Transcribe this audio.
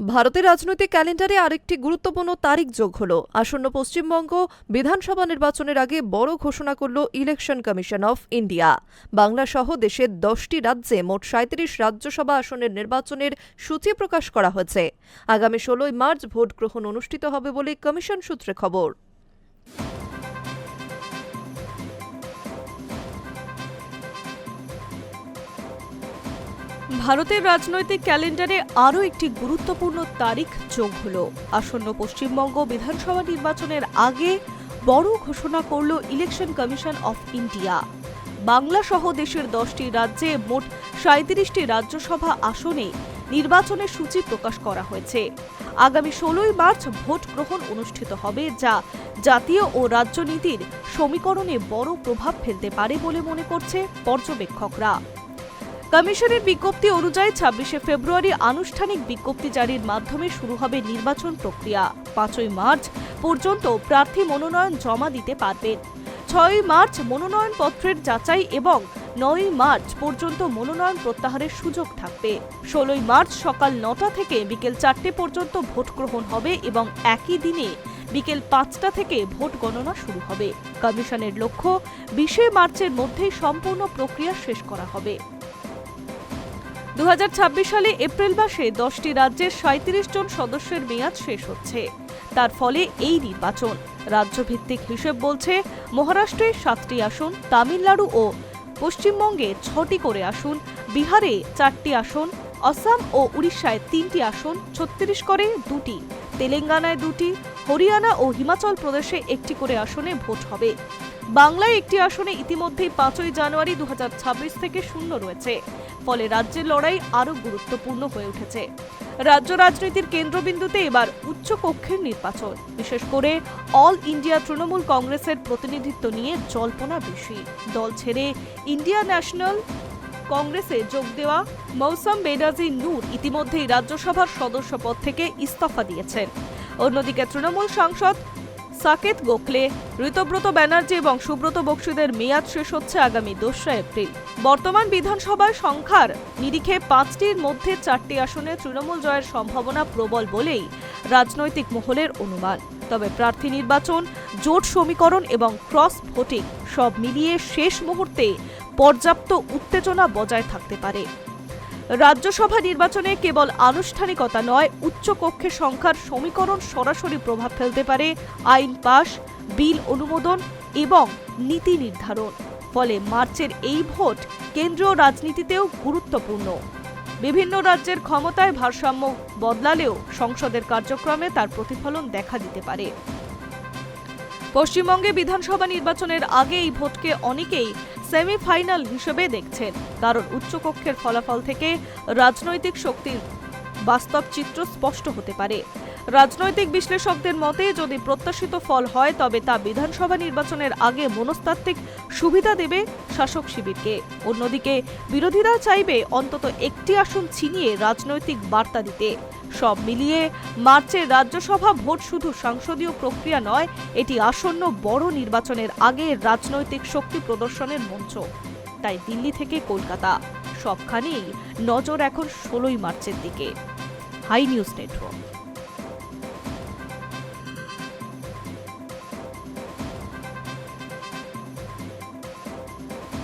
ভারতের রাজনৈতিক ক্যালেন্ডারে আরেকটি গুরুত্বপূর্ণ তারিখ যোগ হল। আসন্ন পশ্চিমবঙ্গ বিধানসভা নির্বাচনের আগে বড় ঘোষণা করল election commission of India. Bangla সহ দেশের দশটি রাজ্যে মোট সাঁত্রিশ রাজ্যসভা আসনের নির্বাচনের সূচি প্রকাশ করা হয়েছে। আগামী ষোলোই মার্চ ভোট গ্রহণ অনুষ্ঠিত হবে বলে কমিশন সূত্রে খবর। ভারতের রাজনৈতিক ক্যালেন্ডারে আরও একটি গুরুত্বপূর্ণ তারিখ যোগ হল। আসন্ন পশ্চিমবঙ্গ বিধানসভা নির্বাচনের আগে বড় ঘোষণা করল election commission of India. Bangla সহ দেশের দশটি রাজ্যে মোট সাঁত্রিশটি রাজ্যসভা আসনে নির্বাচনের সূচি প্রকাশ করা হয়েছে। আগামী ষোলোই মার্চ ভোট গ্রহণ অনুষ্ঠিত হবে, যা জাতীয় ও রাজ্যনীতির সমীকরণে বড় প্রভাব ফেলতে পারে বলে মনে করছে পর্যবেক্ষকরা। কমিশনের বিজ্ঞপ্তি অনুযায়ী ছাব্বিশে ফেব্রুয়ারি আনুষ্ঠানিক বিজ্ঞপ্তি জারির মাধ্যমে শুরু হবে নির্বাচন প্রক্রিয়া। পাঁচই মার্চ পর্যন্ত প্রার্থী মনোনয়ন জমা দিতে পারবেন। ছয়ই মার্চ মনোনয়নপত্রের যাচাই এবং নয়ই মার্চ পর্যন্ত মনোনয়ন প্রত্যাহারের সুযোগ থাকবে। ষোলোই মার্চ সকাল নটা থেকে বিকেল চারটে পর্যন্ত ভোট গ্রহণ হবে এবং একই দিনে বিকেল পাঁচটা থেকে ভোট গণনা শুরু হবে। কমিশনের লক্ষ্য, বিশে মার্চের মধ্যেই সম্পূর্ণ প্রক্রিয়া শেষ করা হবে। দু হাজার ছাব্বিশ সালে এপ্রিল মাসে দশটি রাজ্যের সাঁত্রিশ জন সদস্যের মেয়াদ শেষ হচ্ছে। তার ফলে এই নির্বাচন, রাজ্যভিত্তিক হিসেব বলছে মহারাষ্ট্রে সাতটি আসন, তামিলনাড়ু ও পশ্চিমবঙ্গে ছটি করে আসন, বিহারে চারটি আসন অসম ও উড়িষ্যায় তিনটি আসন ছত্তিশগড়ে দুটি, তেলেঙ্গানায় দুটি হরিয়ানা ও হিমাচল প্রদেশে একটি করে আসনে ভোট হবে। বাংলায় একটি আসনে ইতিমধ্যেই পাঁচই জানুয়ারি দু হাজার ছাব্বিশ থেকে শূন্য রয়েছে। ফলে রাজ্যের লড়াই আরও গুরুত্বপূর্ণ হয়ে উঠেছে। রাজ্য রাজনীতির কেন্দ্রবিন্দুতে এবার উচ্চ কক্ষের নির্বাচন। বিশেষ করে অল ইন্ডিয়া তৃণমূল কংগ্রেসের প্রতিনিধিত্ব নিয়ে জল্পনা বেশি। দল ছেড়ে ইন্ডিয়া ন্যাশনাল কংগ্রেসে যোগ দেওয়া মৌসম বেনাজি নূর ইতিমধ্যেই রাজ্যসভার সদস্য পদ থেকে ইস্তফা দিয়েছেন। অন্যদিকে তৃণমূল সাংসদ সাকেত গোখলে, ঋতব্রত ব্যানার্জি এবং সুব্রত বক্সিদের মেয়াদ শেষ হচ্ছে আগামী দোসরা এপ্রিল। বর্তমান বিধানসভার সংখ্যার নিরিখে পাঁচটির মধ্যে চারটি আসনে তৃণমূল জয়ের সম্ভাবনা প্রবল বলেই রাজনৈতিক মহলের অনুমান। তবে প্রার্থী নির্বাচন, জোট সমীকরণ এবং ক্রস ভোটিং সব মিলিয়ে শেষ মুহূর্তে পর্যাপ্ত উত্তেজনা বজায় থাকতে পারে। রাজ্যসভা নির্বাচনে কেবল আনুষ্ঠানিকতা নয় উচ্চ কক্ষের সংখ্যার সমীকরণ সরাসরি প্রভাব ফেলতে পারে, আইন পাশ, বিল অনুমোদন এবং নীতি নির্ধারণ। ফলে মার্চের এই ভোট কেন্দ্রীয় রাজনীতিতেও গুরুত্বপূর্ণ। বিভিন্ন রাজ্যের ক্ষমতায় ভারসাম্য বদলালেও সংসদের কার্যক্রমে তার প্রতিফলন দেখা দিতে পারে। পশ্চিমবঙ্গে বিধানসভা নির্বাচনের আগে এই ভোটকে অনেকেই সেমিফাইনাল হিসেবে দেখছেন। কারণ উচ্চকক্ষের ফলাফল থেকে রাজনৈতিক শক্তির বাস্তব চিত্র স্পষ্ট হতে পারে। রাজনৈতিক বিশ্লেষকদের মতে, যদি প্রত্যাশিত ফল হয়, তবে তা বিধানসভা নির্বাচনের আগে মনস্তাত্ত্বিক সুবিধা দেবে শাসক শিবিরকে। অন্যদিকে, বিরোধীরা চাইবে অন্তত একটি আসন ছিনিয়ে রাজনৈতিক বার্তা দিতে। সব মিলিয়ে মার্চে রাজ্যসভা ভোট শুধু সংসদীয় প্রক্রিয়া নয়, এটি আসন্ন বড় নির্বাচনের আগে রাজনৈতিক শক্তি প্রদর্শনের মঞ্চ। তাই দিল্লি থেকে কলকাতা, সবখানেই নজর এখন ষোলোই মার্চের দিকে। Hi news network.